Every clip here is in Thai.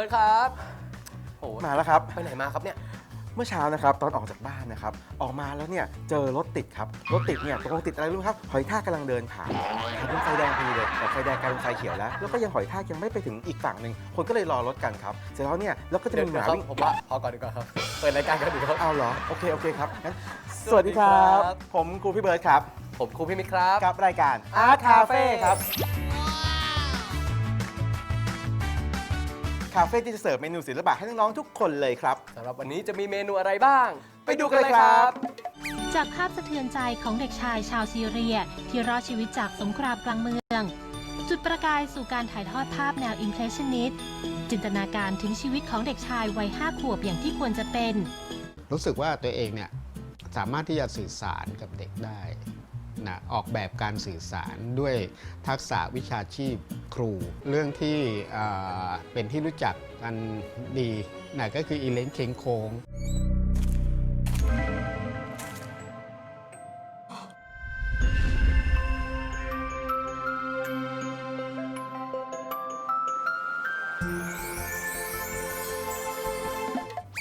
บิร์ดครับโอ้โหมาแล้วครับ ไปไหนมาครับเนี่ย เมื่อเช้านะครับตอนออกจากบ้านนะครับ ออกมาแล้วเนี่ยเจอรถติดครับ รถติดเนี่ยตกลงติดอะไรรู้ไหมครับ หอยทากกำลังเดินผ่านผ่านเป็นไฟแดงพอดีเลยแต่ไฟแดงกลายเป็นไฟเขียวแล้ว แล้วก็ยังหอยทากยังไม่ไปถึงอีกฝั่งหนึ่งคนก็เลยรอรถกันครับ เสร็จแล้วเนี่ยแล้วก็จะเดี๋ยวมีหเดี๋ยวมาครับวิ่งผมว่าพอก่อนดีกว่าครับ เปิดรายการกันดีครับ เอาเหรอ โอเคโอเคครับงั้นสสวัวัสสดีดีคครัรับ บ ผมครูพี่เบิร์ดครับผมครูพี่มิกครับ กับรายการ Art Art Cafe Cafe ครับ คาเฟ่ที่จะเสิร์ฟเมนูศิลปะให้น้องๆทุกคนเลยครับ สำหรับวันนี้จะมีเมนูอะไรบ้าง ไปดูกันเลยครับ จากภาพสะเทือนใจของเด็กชายชาวซีเรีย ที่รอดชีวิตจากสงครามกลางเมือง จุดประกายสู่การถ่ายทอดภาพแนวอิมเพรสชันนิสจินตนาการถึงชีวิตของเด็กชายวัยห้าขวบอย่างที่ควรจะเป็น รู้สึกว่าตัวเองเนี่ยสามารถที่จะสื่อสารกับเด็กได้ นะออกแบบการสื่อสารด้วยทักษะวิชาชีพครู เรื่องที่เป็นที่รู้จักกันดีนะก็คืออีเลนเคงโคง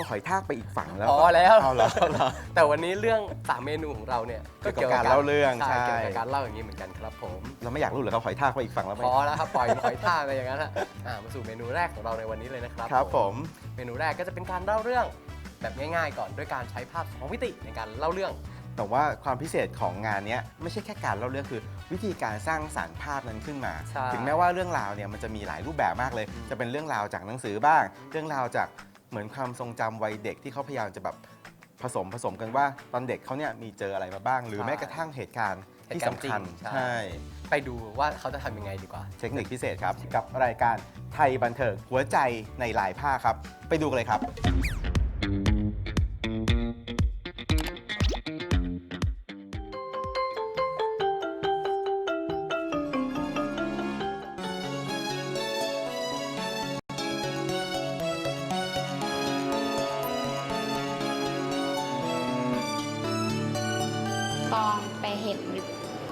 ก็หอยทากไปอีกฝั่งแล้วพอแล้วเอาเหรอเอาเหรอ แต่วันนี้เรื่องสามเมนูของเราเนี่ยเกี่ยวกับการเล่าเรื่องใช่ใช่เกี่ยวกับการเล่าอย่างนี้เหมือนกันครับผมเราไม่อยากรู้เหรอครับหอยทากไปอีกฝั่งแล้วไหมพอแล้วครับปล่อยหอยท่ากไปอย่างนั้นฮะอ่ามาสู่เมนูแรกของเราในวันนี้เลยนะครับครับผม เมนูแรกก็จะเป็นการเล่าเรื่องแบบง่าย ๆ ก่อนด้วยการใช้ภาพสองมิติในการเล่าเรื่อง แต่ว่าความพิเศษของงานเนี้ยไม่ใช่แค่การเล่าเรื่องคือวิธีการสร้างสรรค์ภาพนั้นขึ้นมา ใช่ถึงแม้ว่าเรื่องราวเนี่ยมันจะมีหลายรูปแบบมากเลยอืมจะเป็นเรื่องราวจากหนังสือบ้าง เรื่องราวจาก เหมือนความทรงจำวัยเด็กที่เขาพยายามจะแบบผสมผสมกันว่าตอนเด็กเขาเนี่ยมีเจออะไรมาบ้าง หรือแม้กระทั่งเหตุการณ์ที่สำคัญเหตุการณ์จริงใช่ ใช่ไปดูว่าเขาจะทำยังไงดีกว่า เทคนิคพิเศษครับ กับรายการไทยบันเทิงหัวใจในหลายผ้าครับ ไปดูกันเลยครับ ห็น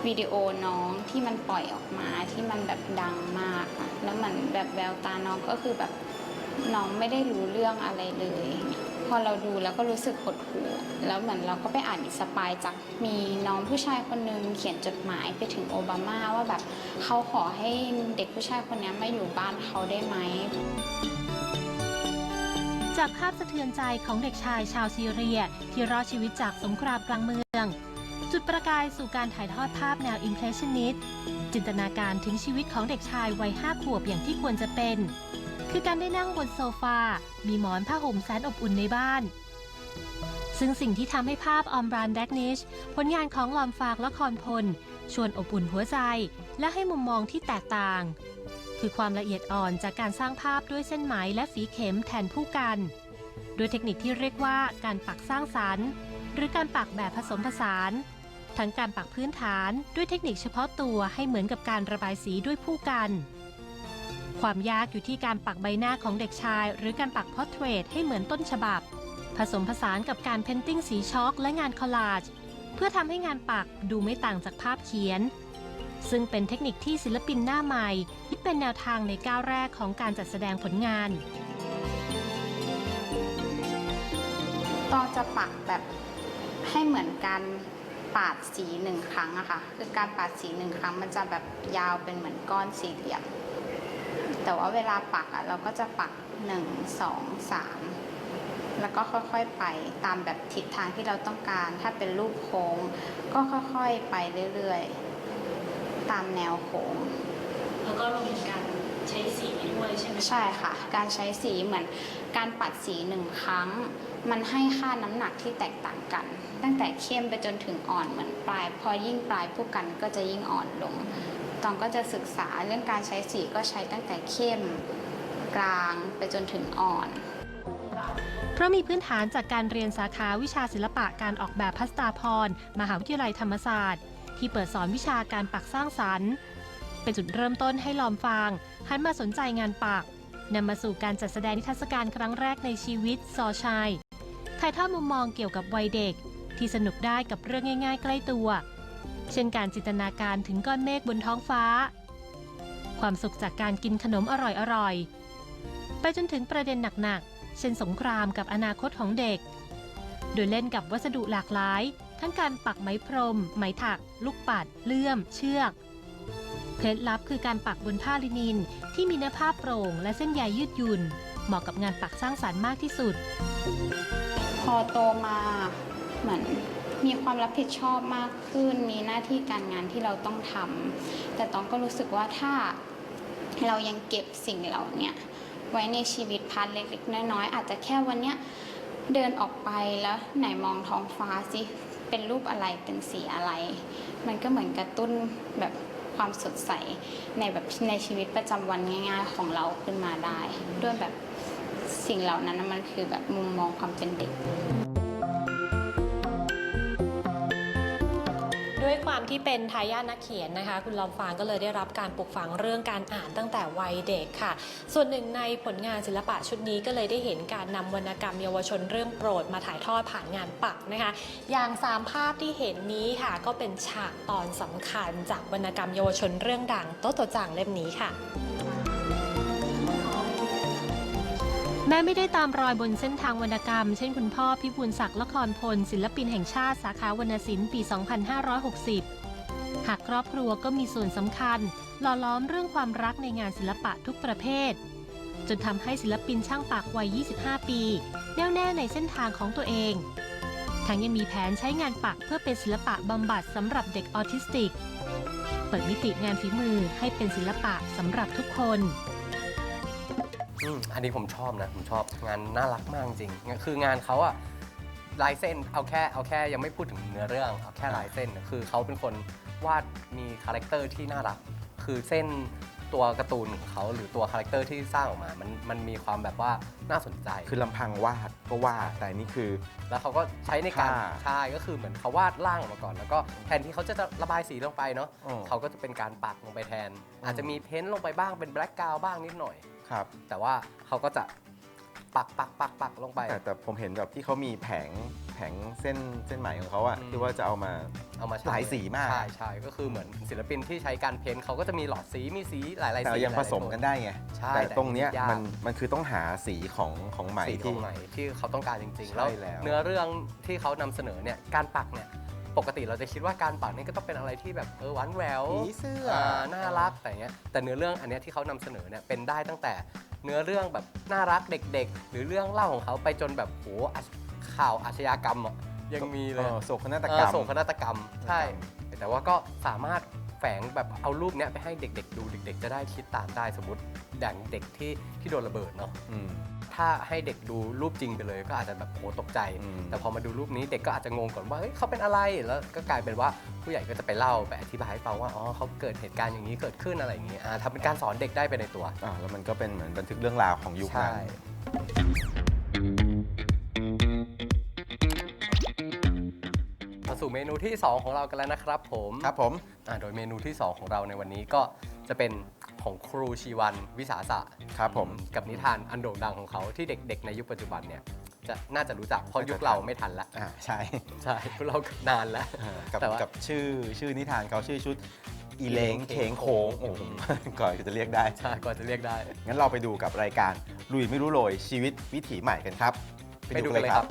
วิดีโอน้องที่มันปล่อยออกมาที่มันแบบดังมากอะแล้วเหมือนแบบแววตาน้องก็คือแบบน้องไม่ได้รู้เรื่องอะไรเลย พอเราดูแล้วก็รู้สึกหดหู่แล้วเหมือนเราก็ไปอ่านอิสปายจากมีน้องผู้ชายคนหนึงเขียนจดหมายไปถึงโอบามาว่าแบบเขาขอให้เด็กผู้ชายคนนี้มาอยู่บ้านเขาได้ไหมจากภาพสะเทือนใจของเด็กชายชาวซีเรีย ที่รอดชีวิตจากสงครามกลางเมือง จุดประกายสู่การถ่ายทอดภาพแนวอิมเพรสชันนิสจินตนาการถึงชีวิตของเด็กชายวัยห้าขวบอย่างที่ควรจะเป็น คือการได้นั่งบนโซฟา มีหมอนผ้าห่มแสนอบอุ่นในบ้าน ซึ่งสิ่งที่ทำให้ภาพออมบรานแดกนิชผลงานของลอมฟากและคอนพล ชวนอบอุ่นหัวใจ และให้มุมมองที่แตกต่าง คือความละเอียดอ่อนจากการสร้างภาพด้วยเส้นไหมและฝีเข็มแทนผู้กันโดยเทคนิคที่เรียกว่าการปักสร้างสรรค์ หรือการปักแบบผสมผสาน ทั้งการปักพื้นฐานด้วยเทคนิคเฉพาะตัวให้เหมือนกับการระบายสีด้วยผู้กัน ความยากอยู่ที่การปักใบหน้าของเด็กชาย หรือการปักพอร์เทรตให้เหมือนต้นฉบับ ผสมผสานกับการเพนติ้งสีช็อกและงานคอลลาจเพื่อทำให้งานปักดูไม่ต่างจากภาพเขียน ซึ่งเป็นเทคนิคที่ศิลปินหน้าใหม่ที่เป็นแนวทางในก้าวแรกของการจัดแสดงผลงานตองจะปักแบบให้เหมือนการ ปาดสีหนึ่งครั้งอะค่ะคือการปาดสีหนึ่งครั้งมันจะแบบยาวเป็นเหมือนก้อนสี่เหลี่ยม แต่ว่าเวลาปักอะเราก็จะปักหนึ่งสองสามแล้วก็ค่อยๆไปตามแบบทิศทางที่เราต้องการ ถ้าเป็นรูปโค้ง ก็ค่อยๆไปเรื่อยๆ ตามแนวโค้ง แล้วก็รวมถึงการ ใช้สีด้วยใช่ไหมใช่ค่ะ การใช้สีเหมือนการปัดสีหนึ่งครั้ง มันให้ค่าน้ำหนักที่แตกต่างกัน ตั้งแต่เข้มไปจนถึงอ่อนเหมือนปลาย พอยิ่งปลายผู้กันก็จะยิ่งอ่อนลง ตองก็จะศึกษาเรื่องการใช้สีก็ใช้ตั้งแต่เข้มกลางไปจนถึงอ่อน เพราะมีพื้นฐานจากการเรียนสาขาวิชาศิลปะการออกแบบพัสตาพรมหาวิทยาลัยธรรมศาสตร์ ที่เปิดสอนวิชาการปักสร้างสรรค์เป็นจุดเริ่มต้นให้ลอมฟาง หันมาสนใจงานปักนำมาสู่การจัดแสดงนิทรรศการครั้งแรกในชีวิตซอชัยถ่ายทอดมุมมองเกี่ยวกับวัยเด็ก ที่สนุกได้กับเรื่องง่าย ๆ ใกล้ตัว เช่นการจินตนาการถึงก้อนเมฆบนท้องฟ้า ความสุขจากการกินขนมอร่อยๆ ไปจนถึงประเด็นหนักๆ เช่นสงครามกับอนาคตของเด็ก โดยเล่นกับวัสดุหลากหลาย ทั้งการปักไหมพรม ไหมถัก ลูกปัด เลื่อม เชือก เคล็ดลับคือการปักบนผ้าลินิน ที่มีเนื้อผ้าโปร่ง และเส้นใยยืดหยุ่น เหมาะกับงานปักสร้างสรรค์มากที่สุด พอโตมาเหมือนมีความรับผิดชอบมากขึ้น มีหน้าที่การงานที่เราต้องทำแต่ต้องก็รู้สึกว่าถ้าเรายังเก็บสิ่งเหล่าเนี้ยไว้ในชีวิตพันเล็กๆน้อยๆอาจจะแค่วันเนี้ยเดินออกไปแล้วไหนมองท้องฟ้าสิเป็นรูปอะไรเป็นสีอะไร มันก็เหมือนกระตุ้นแบบ ความสดใสในแบบในชีวิตประจำวันง่าย ๆ ของเราขึ้นมาได้ ด้วยแบบสิ่งเหล่านั้นน่ะมันคือแบบมุมมองความเป็นเด็ก ความที่เป็นทายาทนักเขียนนะคะ คุณลอมฟางก็เลยได้รับการปลูกฝังเรื่องการอ่านตั้งแต่วัยเด็กค่ะ ส่วนหนึ่งในผลงานศิลปะชุดนี้ก็เลยได้เห็นการนำวรรณกรรมเยาวชนเรื่องโปรดมาถ่ายทอดผ่านงานปักนะคะ อย่างสามภาพที่เห็นนี้ค่ะ ก็เป็นฉากตอนสำคัญจากวรรณกรรมเยาวชนเรื่องดังโต๊ะตัวจังเล่มนี้ค่ะ แม้ไม่ได้ตามรอยบนเส้นทางวรรณกรรม เช่นคุณพ่อพิบูลศักดิ์ละครพล ศิลปินแห่งชาติสาขาวรรณศิลป์ปี 2560 หากครอบครัวก็มีส่วนสำคัญ หล่อล้อมเรื่องความรักในงานศิลปะทุกประเภท จนทำให้ศิลปินช่างปากวัย 25 ปี แน่วแน่ในเส้นทางของตัวเอง ทั้งยังมีแผนใช้งานปักเพื่อเป็นศิลปะบำบัดสำหรับเด็กออทิสติก เปิดมิติงานฝีมือให้เป็นศิลปะสำหรับทุกคน อืมอันนี้ผมชอบนะ ผมชอบงานน่ารักมากจริงๆคืองานเขาอะลายเส้นเอาแค่เอาแค่ยังไม่พูดถึงเนื้อเรื่องเอาแค่ลายเส้นน่ะคือเขาเป็นคนวาดมีคาแรคเตอร์ที่น่ารัก คือเส้นตัวการ์ตูนของเขาหรือตัวคาแรคเตอร์ที่สร้างออกมา มันมันมีความแบบว่าน่าสนใจ คือลำพังวาดก็วาดแต่นี่คือ แล้วเขาก็ใช้ในการค่ะใช่ก็คือเหมือนเขาวาดร่างออกมาก่อน แล้วก็แทนที่เขาจะระบายสีลงไปเนาะอืมเขาก็จะเป็นการปักลงไปแทน อาจจะมีเพ้นท์ลงไปบ้างเป็นแบล็กกราวบ้างนิดหน่อย ครับ แต่ว่าเขาก็จะปักปักปักปักลงไป แต่แต่ผมเห็นแบบที่เขามีแผงแผงเส้นเส้นไหมของเขาอะอืม ที่ว่าจะเอามา เอามาใช้หลายสีมาก ใช่ใช่ก็คือเหมือนศิลปินที่ใช้การเพ้นท์เขาก็จะมีหลอดสีมีสีหลายๆแต่สียังผสมกันได้ไง ใช่แต่ตรงเนี้ยยากมันมันคือต้องหาสีของของไหมสีขอที่ งไหมที่เขาต้องการจริง ๆ ใช่แล้ว แล้ว เนื้อเรื่องที่เขานำเสนอเนี่ยการปักเนี่ย ปกติเราจะคิดว่าการปักนี่ก็ต้องเป็นอะไรที่แบบเออหวานแหววผีเสื้ออ่าน่ารักแต่เนี้ยแต่เนื้อเรื่องอันเนี้ยที่เขานำเสนอเนี่ยเป็นได้ตั้งแต่เนื้อเรื่องแบบน่ารักเด็ก ๆ หรือเรื่องเล่าของเขาไปจนแบบโหอาชข่าวอาชญากรรมอะยังมีเลยออโศกนาฏเอกรอรมโศกนาฏกรรมใช่แต่ว่าก็สามารถแฝงแบบเอารูปเนี้ยไปให้เด็ก ๆ ดูเด็ก ๆ จะได้คิดตามได้สมมติ อย่างเด็กที่ที่โดนระเบิดเนาะอืม ถ้าให้เด็กดูรูปจริงไปเลยก็อาจจะแบบโหตกใจ อืม แต่พอมาดูรูปนี้เด็กก็อาจจะงงก่อนว่าเฮ้ยเขาเป็นอะไรแล้วก็กลายเป็นว่าผู้ใหญ่ก็จะไปเล่าไปอธิบายให้ฟังว่าอ๋อเขาเกิดเหตุการณ์อย่างนี้เกิดขึ้นอะไรอย่างนี้อ่าทำเป็นการสอนเด็กได้ไปในตัว อ่าแล้วมันก็เป็นเหมือนบันทึกเรื่องราวของยุคใช่นั้นมาสู่เมนูที่ 2 ของเรากันแล้วนะครับผมครับผม อ่าโดยเมนูที่ 2 ของเราในวันนี้ก็จะเป็น ของครูชีวันวิสาสะครับผม กับนิทานอันโด่งดังของเขาที่เด็ก ๆ ในยุคปัจจุบันเนี่ยจะน่าจะรู้จักเพราะยุคเราไม่ทันละอ่าใช่ใช่พวกเรานานแล้วเออกับแต่ว่า กับชื่อชื่อนิทานเขาชื่อชุดอีเลงอีเลงเค้งโค้งโอ้โหก่อนจะเรียกได้ ใช่ก่อนจะเรียกได้ งั้นเราไปดูกับรายการลุยไม่รู้โรยชีวิตวิถีใหม่กันครับ ไปดูกันเลยครับ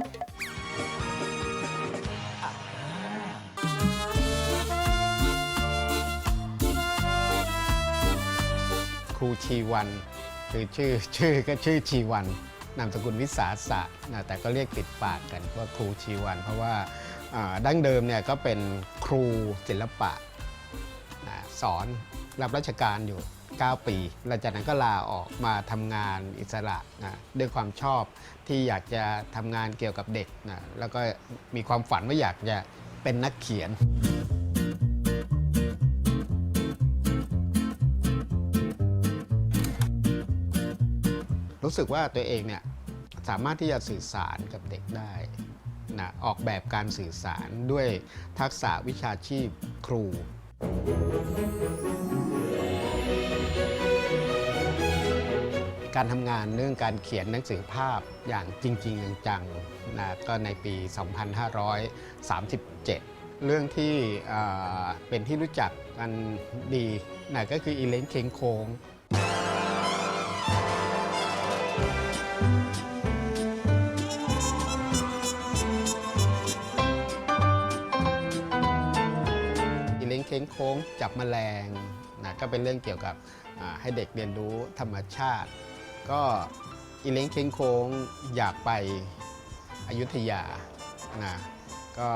ครูชีวันคือชื่อชื่อก็ชื่อชีวันนามสกุลวิสาสะนะแต่ก็เรียกติดปากกันว่าครูชีวัน เพราะว่าดั้งเดิมเนี่ยก็เป็นครูศิลปะนะสอนรับราชการอยู่ 9 ปีหลังจากนั้นก็ลาออกมาทำงานอิสระนะด้วยความชอบที่อยากจะทำงานเกี่ยวกับเด็กนะแล้วก็มีความฝันว่าอยากจะเป็นนักเขียน รู้สึกว่าตัวเองเนี่ยสามารถที่จะสื่อสารกับเด็กได้นะออกแบบการสื่อสารด้วยทักษะวิชาชีพครู การทำงานเรื่องการเขียนหนังสือภาพอย่างจริงๆจังๆนะก็ในปี 2537 เรื่องที่เป็นที่รู้จักกันดีนะก็คืออีเล้งเคงโคง ค้งจับแมลงนะก็เป็นเรื่องเกี่ยวกับให้เด็กเรียนรู้ธรรมชาติ ก็อีเล้งเค้งโค้งอยากไปอยุธยานะก็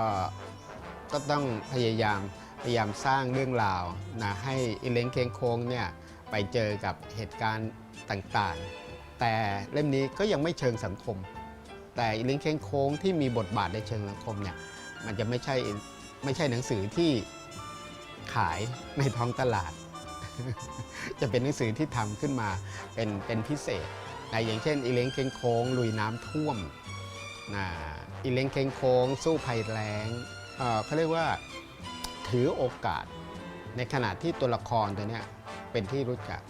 ก็ต้องพยายามพยายามสร้างเรื่องราวนะให้อีเล้งเค้งโค้งเนี่ยไปเจอกับเหตุการณ์ต่างๆ แต่เล่มนี้ก็ยังไม่เชิงสังคม แต่อีเล้งเค้งโค้งที่มีบทบาทในเชิงสังคมเนี่ยมันจะไม่ใช่ไม่ใช่หนังสือที่ ขายในท้องตลาด จะเป็นหนังสือที่ทำขึ้นมาเป็นเป็นพิเศษนะอย่างเช่นอีเล้งเคงโค้งลุยน้ำท่วมนะอีเล้งเคงโค้ง สู้ภัยแล้งเเขาเรียกว่าถือโอกาส ในขณะที่ตัวละครตัวนี้เป็นที่รู้จัก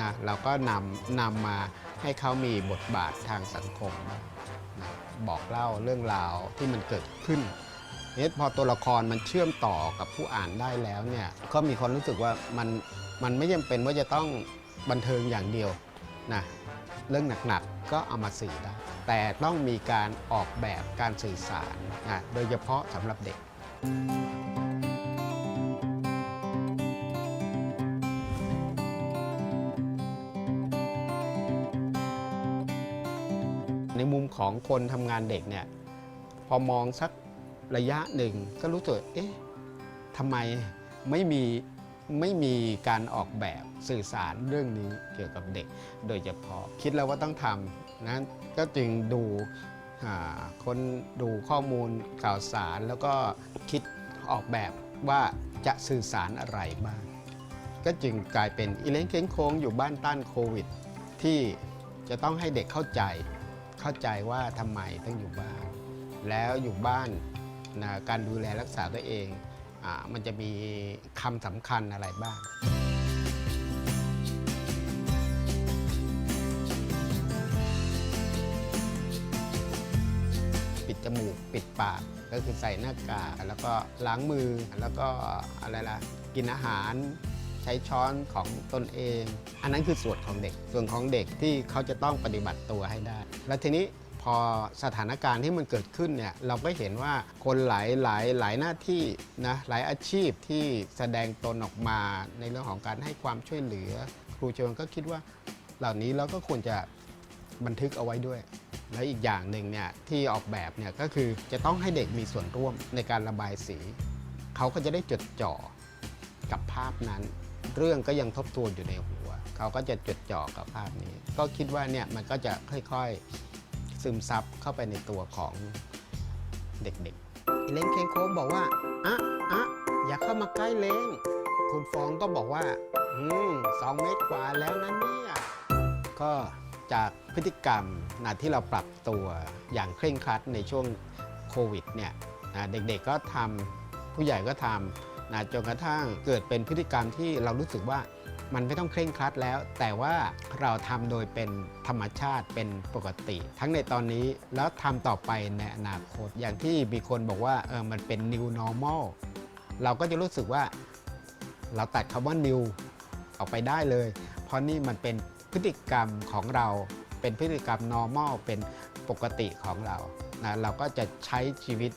นะเราก็นำนำมาให้เขามีบทบาททางสังคมนะบอกเล่าเรื่องราวที่มันเกิดขึ้น นี่ยพอตัวละครมันเชื่อมต่อกับผู้อ่านได้แล้วเนี่ยก็มีความรู้สึกว่ามันมันไม่จำเป็นว่าจะต้องบันเทิงอย่างเดียวนะเรื่องหนักๆก็เอามาสื่อได้แต่ต้องมีการออกแบบการสื่อสารนะโดยเฉพาะสำหรับเด็ก ในมุมของคนทำงานเด็กเนี่ยพอมองสัก ระยะหนึ่งก็รู้สึกเอ๊ะทำไมไม่มีไม่มีการออกแบบสื่อสารเรื่องนี้เกี่ยวกับเด็ก โดยเฉพาะคิดแล้วว่าต้องทำนะก็จึงดูคนดูข้อมูลข่าวสารแล้วก็คิดออกแบบว่าจะสื่อสารอะไรบ้าง ก็จึงกลายเป็นอีเล้งเค้งโค้งอยู่บ้านต้านโควิด ที่จะต้องให้เด็กเข้าใจ เข้าใจว่าทำไมต้องอยู่บ้าน แล้วอยู่บ้าน นะการดูแลรักษาตัวเองอมันจะมีคำสำคัญอะไรบ้างปิดจมูกปิดปากก็คือใส่หน้ากากแล้วก็ล้างมือแล้วก็อะไรล่ะกินอาหารใช้ช้อนของตนเอง อันนั้นคือส่วนของเด็กส่วนของเด็กที่เขาจะต้องปฏิบัติตัวให้ได้ แล้วทีนี้ อสถานการณ์ที่มันเกิดขึ้นเนี่ยเราก็เห็นว่าคนหลายหลายหลายหน้าที่นะหลายอาชีพที่แสดงตนออกมาในเรื่องของการให้ความช่วยเหลือ ครูเจวนก็คิดว่าเหล่านี้เราก็ควรจะบันทึกเอาไว้ด้วย แล้วอีกอย่างหนึ่งเนี่ยที่ออกแบบเนี่ยก็คือจะต้องให้เด็กมีส่วนร่วมในการระบายสี เขาก็จะได้จดจ่อกับภาพนั้น เรื่องก็ยังทบทวนอยู่ในหัว เขาก็จะจดจ่อกับภาพนี้ ก็คิดว่าเนี่ยมันก็จะค่อยๆ ซึมซับเข้าไปในตัวของเด็กๆ เล้งเคงโค้งบอกว่าอะอะอย่าเข้ามาใกล้เล้งคุณฟองก็บอกว่า อืมสองเมตรกว่าแล้วนะเนี่ยก็จากพฤติกรรมนะที่เราปรับตัวอย่างเคร่งครัดในช่วงโควิดเนี่ยนะเด็กๆก็ทำผู้ใหญ่ก็ทำนะจนกระทั่งเกิดเป็นพฤติกรรมที่เรารู้สึกว่า มันไม่ต้องเคร่งครัดแล้ว แต่ว่าเราทำโดยเป็นธรรมชาติเป็นปกติ ทั้งในตอนนี้แล้วทำต่อไปในอนาคต อย่างที่มีคนบอกว่าเออมันเป็น new normal เราก็จะรู้สึกว่าเราตัดคำว่า new ออกไปได้เลย เพราะนี่มันเป็นพฤติกรรมของเราเป็นพฤติกรรม normal เป็นปกติของเรานะเราก็จะใช้ชีวิต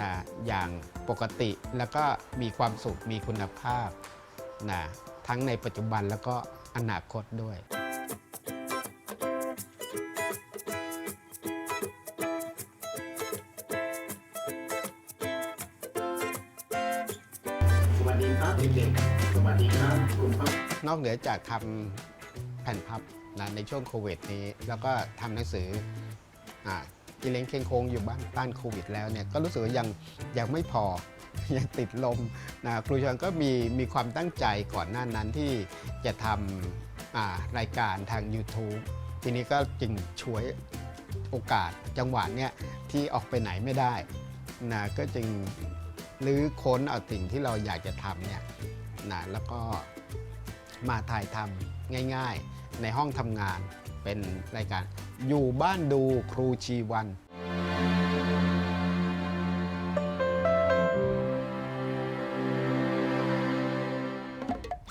นะอย่างปกติแล้วก็มีความสุขมีคุณภาพนะ ทั้งในปัจจุบันแล้วก็อนาคตด้วยสวัสดีครับเด็กๆสวัสดีครับคุณพ่อนอกเหนือจากทำแผ่นพับนะในช่วงโควิดนี้ แล้วก็ทำหนังสืออ่าอีเล้งเคงโคงอยู่บ้านต้านโควิดแล้วเนี่ยก็รู้สึกว่ายังยังไม่พอยังติดลม นะครูชวนก็มีมีความตั้งใจก่อนหน้านั้นที่จะทำรายการทาง YouTube ทีนี้ก็จึงช่วยโอกาสจังหวะเนี่ยที่ออกไปไหนไม่ได้นะก็จึงรื้อค้นเอาสิ่งที่เราอยากจะทำเนี่ยนะแล้วก็มาถ่ายทำง่ายๆ ในห้องทำงานเป็นรายการอยู่บ้านดูครูชีวัน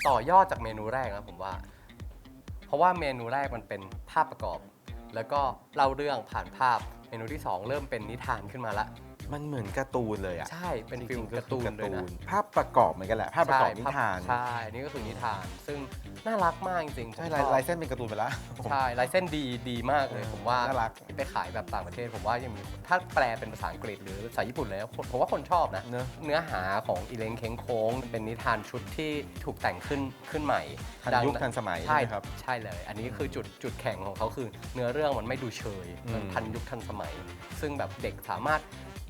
ต่อยอดจากเมนูแรกนะผมว่า เพราะว่าเมนูแรกมันเป็นภาพประกอบ แล้วก็เล่าเรื่องผ่านภาพ เมนูที่ 2 เริ่มเป็นนิทานขึ้นมาละ มันเหมือนการ์ตูนเลยอะใช่เป็นฟิลจงๆการ์ตูนเลยนะภาพประกอบเหมือนกันแหละ ภาพประกอบนิทานใช่นี่ก็คือนิทาน ซึ่งน่ารักมากจริงๆผมใช่ชลายอบลายเส้นเป็นการ์ตูนไปแล้วใช่ลายเส้นดีดีมากเลยเออผมว่าน่ารักไปขายแบบต่างประเทศ ผมว่ายังมีถ้าแปลเป็นภาษาอังกฤษหรือภาษาญี่ปุ่นแล้วผมว่าคนชอบนะเนอะเนื้อหาของอีเลงเค้งโค้งเป็นนิทานชุดที่ถูกแต่งขึ้นขึ้นใหม่ทันดังยุคทันสมัยใช่ใช่ไหมครับใช่เลย อันนี้คือจุดจุดแข็งของเขาคือ เนื้อเรื่องมันไม่ดูเชยอืมมันทันยุคทันสมัย ซึ่งแบบเด็กสามารถ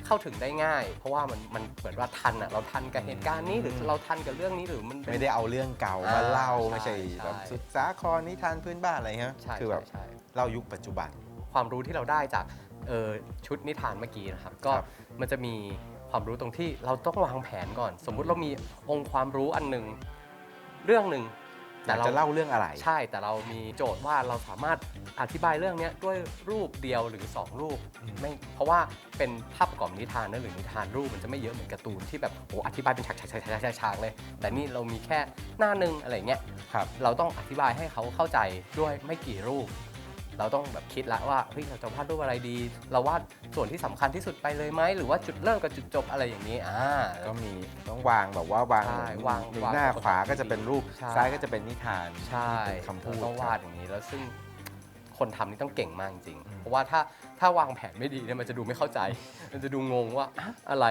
เข้าถึงได้ง่าย เพราะว่ามันมันเหมือนว่าทันอะเราทันกับเหตุการณ์นี้หรือเราทันกับเรื่องนี้หรือมันเป็น ไม่ได้เอาเรื่องเก่าอ่ามาเล่าใช่ไม่ใช่ใช่แบบสุดสาครนิทานพื้นบ้านอะไรเงี้ยใช่คือแบบใช่ใช่ เล่ายุคปัจจุบัน ความรู้ที่เราได้จากเอ่อชุดนิทานเมื่อกี้นะครับ ก็ครับ มันจะมีความรู้ตรงที่เราต้องวางแผนก่อน สมมุติเรามีองค์ความรู้อันหนึ่งเรื่องหนึ่ง อยากจะเล่าเรื่องอะไร ใช่แต่เรามีโจทย์ว่าเราสามารถอธิบายเรื่องเนี้ยด้วยรูปเดียวหรือ 2 รูปอืมไม่เพราะว่าเป็นภาพประกอบนิทานนะหรือนิทานรูปมันจะไม่เยอะเหมือนการ์ตูนที่แบบโอ้อธิบายเป็นฉากฉากฉากฉากฉากฉากเลย แต่นี่เรามีแค่หน้าหนึ่งอะไรเงี้ยครับเราต้องอธิบายให้เขาเข้าใจด้วยไม่กี่รูป เราต้องแบบคิดละว่าเฮ้ยเราจะวาดรูปอะไรดี เราวาดส่วนที่สำคัญที่สุดไปเลยไหมหรือว่าจุดเริ่มกับจุดจบอะไรอย่างนี้อ่าก็มีต้องวางแบบว่าวางใช่เหมือนวางหนึ่งวางหน้าองค์ประกอบขวาก็จะเป็นรูปใช่ซ้ายก็จะเป็นนิทานใช่เป็นคำพูดเราต้องครับวาดอย่างนี้แล้วซึ่งคนทำนี่ต้องเก่งมากจริงอืมเพราะว่าถ้าถ้าวางแผนไม่ดีเนี่ยมันจะดูไม่เข้าใจ มันจะดูงงว่าอะอะไร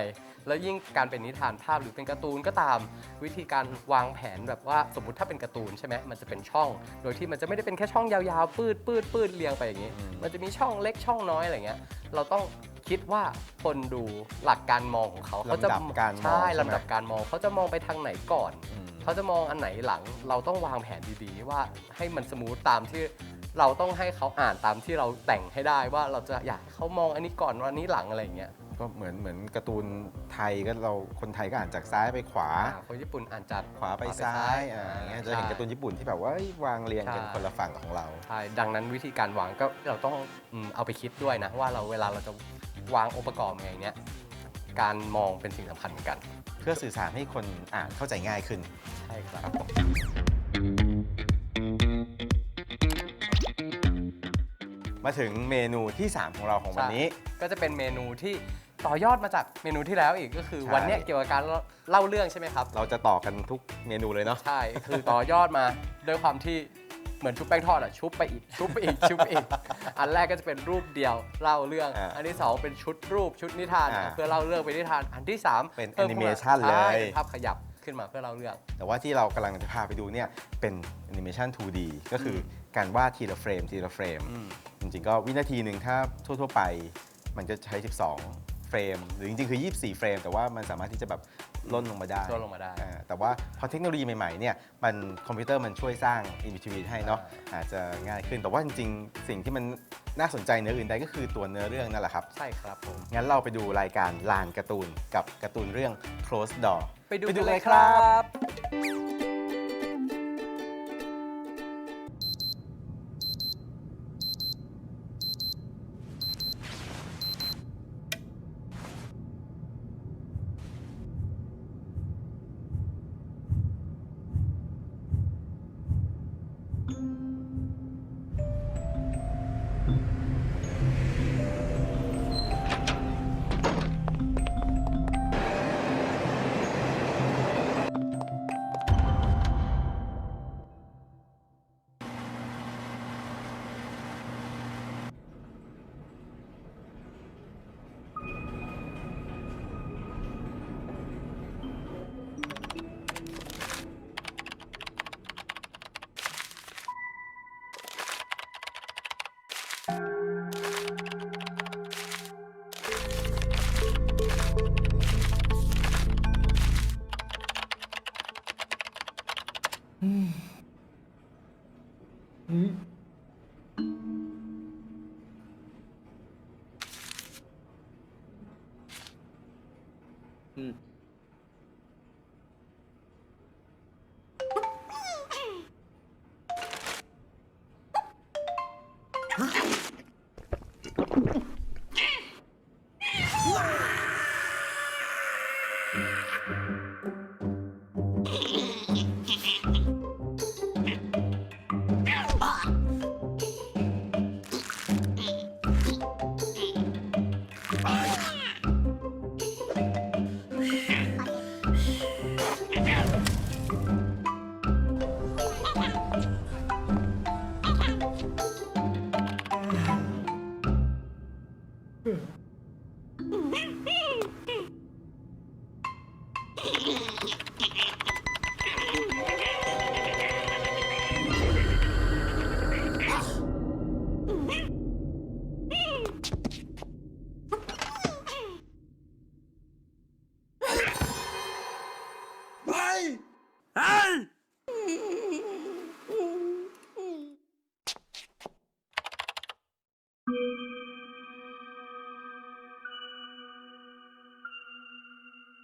แล้วยิ่งการเป็นนิทานภาพหรือเป็นการ์ตูนก็ตาม วิธีการวางแผนแบบว่าสมมติถ้าเป็นการ์ตูนใช่ไหมมันจะเป็นช่อง โดยที่มันจะไม่ได้เป็นแค่ช่องยาวๆ ปืดปืดปืดเรียงไปอย่างนี้อืมมันจะมีช่องเล็กช่องน้อยอะไรเงี้ยเราต้องคิดว่าคนดูหลักการมองของเขาเขาจะลำดับการมองใช่ใช่ไหม ลำดับการมองเขาจะมองไปทางไหนก่อนอืมเขาจะมองอันไหนหลัง เราต้องวางแผนดีๆ ว่าให้มันสมูทตามที่เราต้องให้เขาอ่านตามที่เราแต่งให้ได้ว่าเราจะอยากให้เขามองอันนี้ก่อนอันนี้หลังอะไรอย่างเงี้ย ก็เหมือนเหมือนการ์ตูนไทยก็เราคนไทยก็อ่านจากซ้ายไปขวา อ่าคนญี่ปุ่นอ่านจากขวาไปซ้ายอ่าอย่างเงี้ยจะเห็นการ์ตูนญี่ปุ่นที่แบบว่าเอ้ยวางเรียงกันใช่ คนละฝั่งของเรา ใช่ดังนั้นวิธีการวางก็เราต้องอืมเอาไปคิดด้วยนะ ว่าเราเวลาเราจะวางองค์ประกอบยังไงเนี้ยการมองเป็นสิ่งสำคัญเหมือนกัน เพื่อสื่อสารให้คนอ่านเข้าใจง่ายขึ้นใช่ครับ ครับผมมาถึงเมนูที่ 3 ของเราของวันนี้ ก็จะเป็นเมนูที่ ต่อยอดมาจากเมนูที่แล้วอีกก็คือใช่ วันเนี้ยเกี่ยวกับการเล่าเรื่องใช่ไหมครับ เราจะต่อกันทุกเมนูเลยเนาะ ใช่ คือต่อยอดมาด้วยความที่เหมือนชุบแป้งทอดอะชุบไปอีกชุบไปอีกชุบไปอีก อันแรกก็จะเป็นรูปเดียวเล่าเรื่อง อ่าอันที่สองเป็นชุดรูปชุดนิทานอ่าเพื่อเล่าเรื่องเป็นนิทาน อันที่สามเป็นพิ่ขึ้า animation เลยใช่เป็นภาพขยับขึ้นมาเพื่อเล่าเรื่อง แต่ว่าที่เรากำลังจะพาไปดูเนี่ยเป็นแอนิเมชัน 2D ก็คืออการวาดทีละเฟรมทีละเฟรม จริงๆก็วินาทีหนึ่งถ้าทั่ว ๆ ไป มันจะใช้ 12 เฟรม หรือจริงๆ คือ 24 เฟรม แต่ว่ามันสามารถที่จะแบบล่นลงมาได้ล่นลงมาได้อ่แต่ว่าพอเทคโนโลยีใหม่ๆเนี่ยมันคอมพิวเตอร์มันช่วยสร้างอินวิทีให้เนาะอาจจะง่ายขึ้นแต่ว่าจริงๆ สิ่งที่มันน่าสนใจเหนืออื่นใดก็คือตัวเนื้อเรื่องนั่นแหละครับ ใช่ครับผม งั้นเราไปดูรายการลานการ์ตูนกับการ์ตูนเรื่อง Close Door ไปดูไปดูกันเลเลยยคครัรับ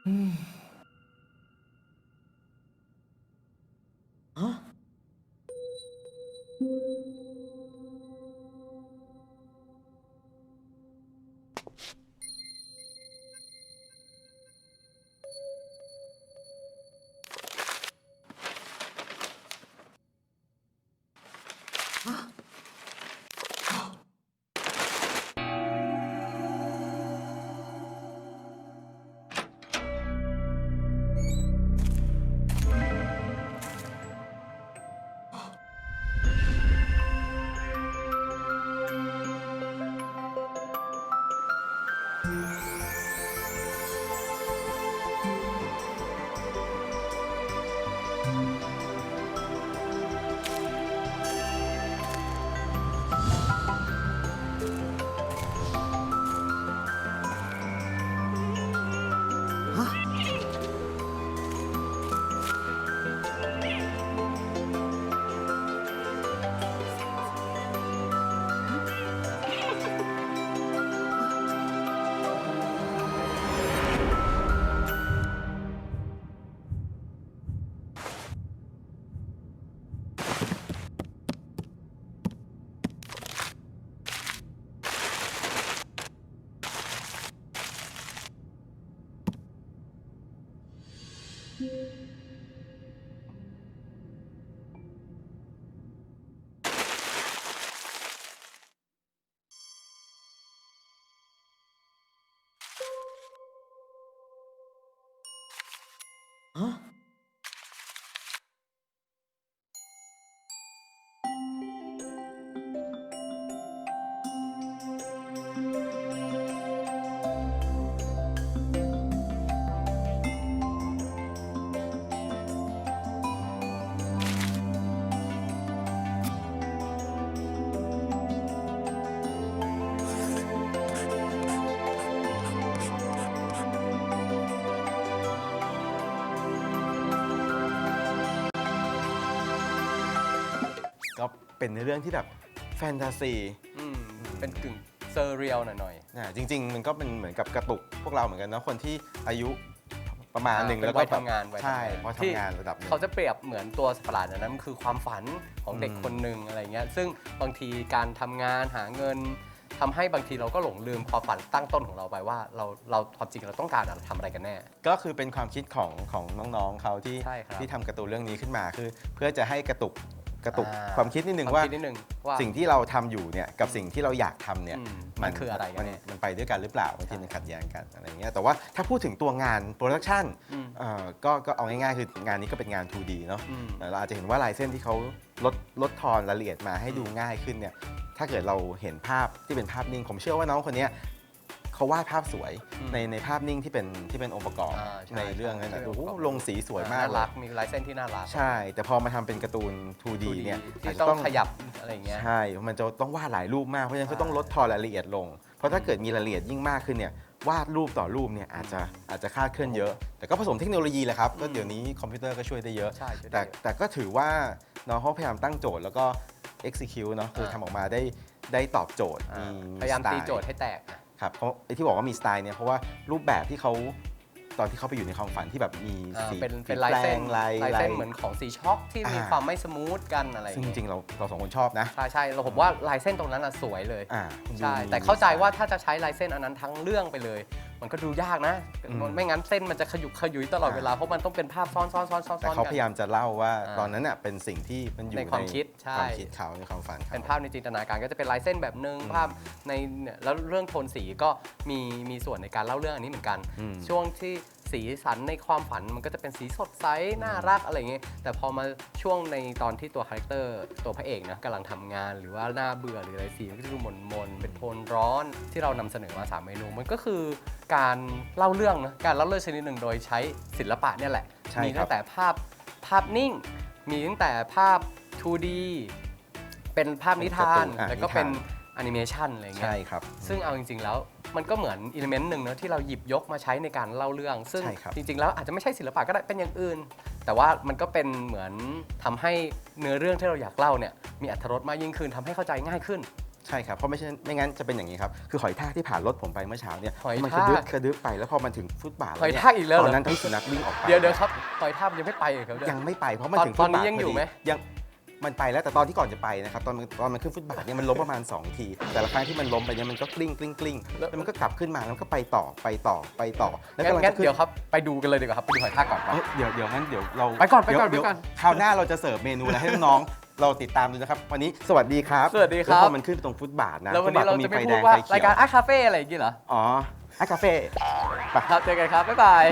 Mm. เป็นเรื่องที่แบบแฟนตาซีอืมเป็นกึ่งเซอร์เรียลหน่อยนะจริง ๆ มันก็เป็นเหมือนกับกระตุกพวกเราเหมือนกันนะคนที่อายุประมาณอ่าหนึ่งเป็นแล้วก็วัยทำงานวัยใช่ทำงานพอที่ทำงานระดับหนึ่ๆงเขาจะเปรียบเหมือนตัวสัตว์ประหลาดอันนั้นมันคือความฝันของเด็กอืมคนหนึ่งอะไรเงี้ยซึ่งบางทีการทำงานหาเงินทำให้บางทีเราก็หลงลืมความฝันตั้งต้นของเราไปว่าเราเราความจริงเราต้องการอะไรทำอะไรกันแน่ ก็คือเป็นความคิดของของน้องๆเขาที่ใช่ครับที่ทำการ์ตูนเรื่องนี้ขึ้นมาคือ เพื่อจะให้กระตุก กระตุกอ่าความคิดนิดนึงความว่าคิดนิดนึงว่า สิ่งที่เราทำอยู่เนี่ยกับสิ่งที่เราอยากทำเนี่ยอืมมันคืออะไรกันมันแน่มันไปด้วยกันหรือเปล่าบางทีมันขัดแย้งกันอะไรเงี้ยแต่ว่าถ้าพูดถึงตัวงานโปรดักชันอืมเอ่อก็ก็เอาง่ายๆคืองานนี้ก็เป็นงาน 2D เนาะ อืมแต่เราอาจจะเห็นว่าลายเส้นที่เขาลดลดทอนรายละเอียดมาให้ดูง่ายขึ้นเนี่ย ถ้าเกิดเราเห็นภาพที่เป็นภาพนิ่ง ผมเชื่อว่าน้องคนเนี้ย เขาวาดภาพสวยอืมในในภาพนิ่งที่เป็นที่เป็นองค์ประกอบอ่าใช่ในเรื่องนั้นนะใช่โอ้โหองค์ประกอบลงสีสวยมากน่าเลรัยกมีลายเส้นที่น่ารักใช่ แต่พอมาทำเป็นการ์ตูน 2D 2D เนี่ยที่อาจจะต้องขยับอะไรอย่างเงี้ยใช่มันจะต้องวาดหลายรูปมากเพราะฉะนั้นก็ต้องใช่ลดทอนรายละเอียดลง เพราะถ้าเกิดมีรายละเอียดยิ่งมากขึ้นเนี่ยวาดรูปต่อรูปเนี่ยอาจจะอาจจะคลาดเคลื่อนเยอะ แต่ก็ผสมเทคโนโลยีแหละครับ ก็เดี๋ยวนี้คอมพิวเตอร์ก็ช่วยได้เยอะใช่ช่วยแต่ได้แต่ก็ถือว่าน้องเขาพยายามตั้งโจทย์แล้วก็ execute เนาะคืออ่าทำออกมาได้ได้ตอบโจทย์อ่ามีพยายามสไล์ตีโจทย์ให้แตกอะ ครับเพราะไอ้ที่บอกว่ามีสไตล์เนี่ยเพราะว่ารูปแบบที่เขาตอนที่เขาไปอยู่ในความฝันที่แบบมีอ่าสีเป็นเป็นสีลายเส้นแปลงลายลายเส้นลายเหมือนของสีช็อกที่มีอ่าความไม่สมูทกันอะไรอย่าซึ่งงจเงี้ยริงๆเราเราสองคนชอบนะใช่ใช่เราผมว่าลายเส้นตรงนั้นอะสวยเลย อ่าคุณดูใช่ มีแต่เข้าใจสไตล์ว่าถ้าจะใช้ลายเส้นอันนั้นทั้งเรื่องไปเลย มันก็ดูยากนะอืมไม่งั้นเส้นมันจะขยุกขยุยตลอดอ่าเวลา เพราะมันต้องเป็นภาพซ้อนซ้อนซ้อนซ้อนแต่ซ้อนเขากัพยายามจะเล่าว่าอ่าตอนนั้นน่ะเป็นสิ่งที่มันอยู่ในความคิดใช่ความคิดเขาในความฝันเขาเป็นภาพในจินตนาการก็จะเป็นลายเส้นแบบหนึ่งอืมภาพในเนี่ยแล้วเรื่องโทนสีก็มีมีส่วนในการเล่าเรื่องอันนี้เหมือนกันอืมช่วงที่ สีสันในความฝันมันก็จะเป็นสีสดใสน่ารักอะไรอย่างเงี้ยแต่พอมาช่วงในตอนที่ตัวคาแรคเตอร์ตัวพระเอกนะกำลังทำงานหรือว่าหน้าเบื่อหรืออะไรสีมันก็จะดูหม่นมนๆเป็นโทนร้อนที่เรานำเสนอมาสามเมนูมันก็คือการเล่าเรื่องนะการเล่าเรื่องชนิดหนึ่งโดยใช้ศิลปะเนี่ยแหละใช่มีครัตั้บงแต่ภาพภาพนิ่ง มีตั้งแต่ภาพ 2D เป็นภาพนิทานอะแล้วก็นิทานเป็นแอนิเมชันอะไรเงี้ใช่ยครับ ซึ่งเอาจริง ๆ แล้ว มันก็เหมือนอิเลเมนต์หนึ่งนะที่เราหยิบยกมาใช้ในการเล่าเรื่อง ซึ่งใช่ครับ จริง ๆ แล้วอาจจะไม่ใช่ศิลปะก็ได้เป็นอย่างอื่น แต่ว่ามันก็เป็นเหมือนทำให้เนื้อเรื่องที่เราอยากเล่าเนี่ยมีอรรถรสมากยิ่งขึ้นทำให้เข้าใจง่ายขึ้น ใช่ครับเพราะไม่ใช่ไม่งั้นจะเป็นอย่างนี้ครับคือหอยทากที่ผ่านรถผมไปเมื่อเช้าเนี่ยหอยมันทากกระดึบกระดึบไปแล้วพอมันถึงฟุตบาทหอยเนี่ทากอีกแล้วเหรอตอนนั้นที่สุนัขวิ่งออกไปเดี๋ยวเดี๋ยวครับปล่อยท่าพยังไม่ไปอีกครับเนี่ยยังไม่ไปเพราะมันตอนถึงตฟุอนตนี้บาทยังอยู่ไหมพดียัง มันไปแล้วแต่ตอนที่ก่อนจะไปนะครับตอนมันตอนมันขึ้นฟุตบาทเนี่ยมันล้มประมาณ 2 ที แต่ละครั้งที่มันล้มไปเนี่ยมันก็กลิ้งกลิ้งกลิ้งแล้วมันก็กลับขึ้นมาแล้วมันก็ไปต่อไปต่อไปต่อแล้วงั้นกำลังงั้จะนขึ้นเดี๋ยวครับไปดูกันเลยดีกว่าครับไปดูหอยทากก่อนไปเอ้ยเดี๋ยวเดี๋ยวงั้นเดี๋ยวเราไปก่อนไปก่อนเดี๋ยวไปก่อนเดี๋ยวคราวหน้าเราจะเสิร์ฟเมนูอะไรให้น้องๆเราติดตามดูนะครับ วันนี้สวัสดีครับ สวัสดีครับ แล้วพอมันขึ้นตรงฟุตบาทนะแล้ววันนี้เราฟุตบทจะก็ไม่ไฟพูแดดงว่าไฟเขีรายยวการอาคาเฟ่อะไรอย่างงี้เหรอ อ๋อไอ้คาเฟ่ครับเจอกันครับ บ๊ายบาย